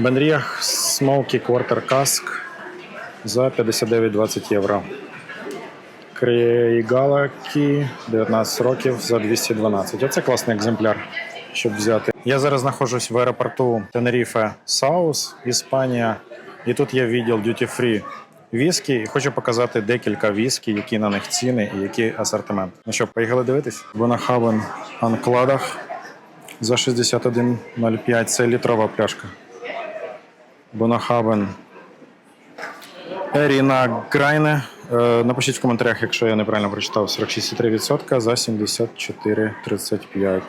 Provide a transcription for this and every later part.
Бенріях Smoky Quarter Cask за 59,20 євро. Крейгалакі 19 років за 212. Оце класний екземпляр, щоб взяти. Я зараз знаходжусь в аеропорту Тенеріфе Саус, Іспанія. І тут є відділ Duty Free віскі. І хочу показати декілька віскі, які на них ціни і який асортимент. Ну що, поїхали дивитись? Бонахавен Анкладах за 61,05. Це літрова пляшка. Бонахабен. Еріна Грайне. Е, Напишіть в коментарях, якщо я неправильно прочитав 46,3% за 74,35.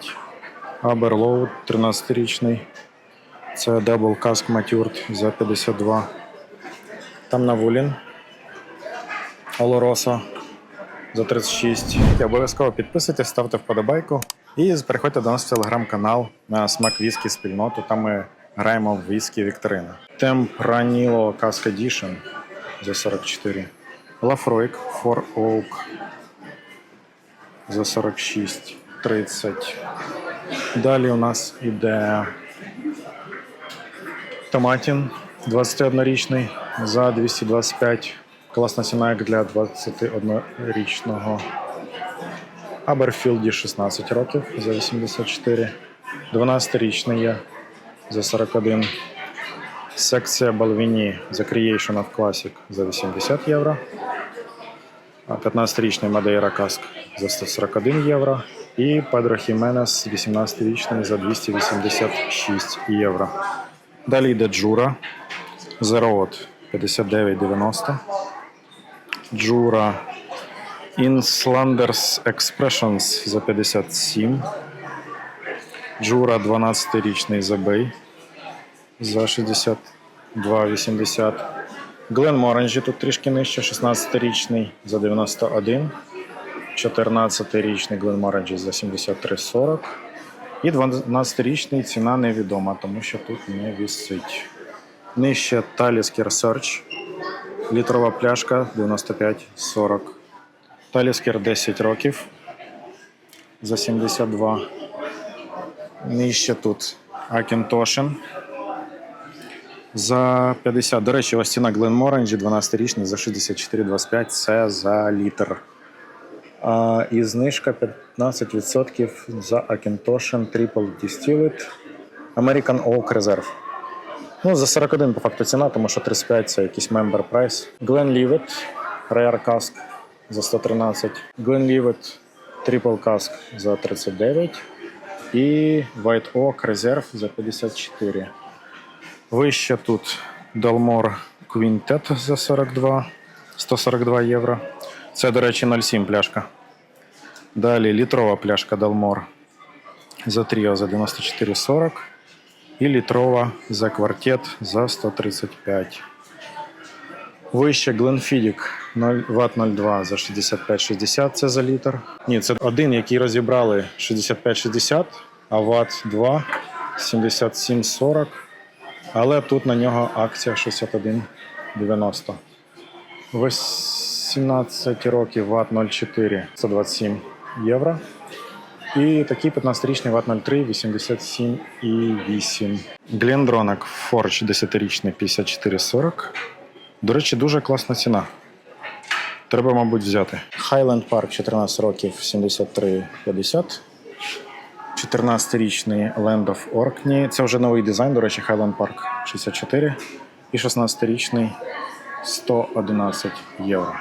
Аберлоуд 13-річний. Це Double Cask Matured за 52. Там Навулін. Олороса за 36. І обов'язково підписуйтесь, ставте вподобайку. І переходьте до нас в телеграм-канал на смак віскі спільноту. Там ми в віскі Вікторина. Темпраніло Cask Edition за 44. Лафройк Four Oak за 46. 30. Далі у нас іде Томатін 21-річний за 225. Класна ціна як для 21-річного. Аберфілді 16 років за 84. 12-річний є за 41. Секція Балвіні за Creation of Classic за 80 євро. 15-річний Мадейра Каск за 141 євро. І Педро Хіменес 18-річний за 286 євро. Далі йде Джура. Зероот 59,90. Джура Inslanders Expressions за 57. Джура 12-річний Забей за 62,80. Глен Моранжі тут трішки нижче, 16-річний за 91. 14-річний Глен Моранжі за 73,40. І 12-річний ціна невідома, тому що тут не вісить. Нижче Talisker Search. Літрова пляшка 95,40. Таліскер 10 років за 72. Нижче тут Акінтошин за 50. До речі, ось ціна Гленморенджі 12-річний за 64,25. Це за літр. А, і знижка 15% за Акінтошин Triple Distilled American Oak Reserve. Ну, за 41 по факту ціна, тому що 35 це якийсь member price. Glenlivet Rare Cask за 113. Glenlivet Triple Cask за 39. І White Oak Reserve за 54. Вище тут Dalmor Quintet за 42, 142 євро. Це, до речі, 0,7 пляшка. Далі літрова пляшка Dalmor за тріо за 94,40. І літрова за квартет за 135. Вище Гленфідік 0 Вт 02 за 65,60 це за літр. Ні, це один, який розібрали 65,60, а Вт 2 77,40. Але тут на нього акція 61,90. 18 років Вт 04 127 євро. І такий 15-річний Вт 03 87,8. Глендронок Forge 10-річний 54,40. До речі, дуже класна ціна. Треба, мабуть, взяти. Highland Park 14 років 73,50. 14-річний Land of Orkney. Це вже новий дизайн, до речі, Highland Park 64. І 16-річний 111 євро.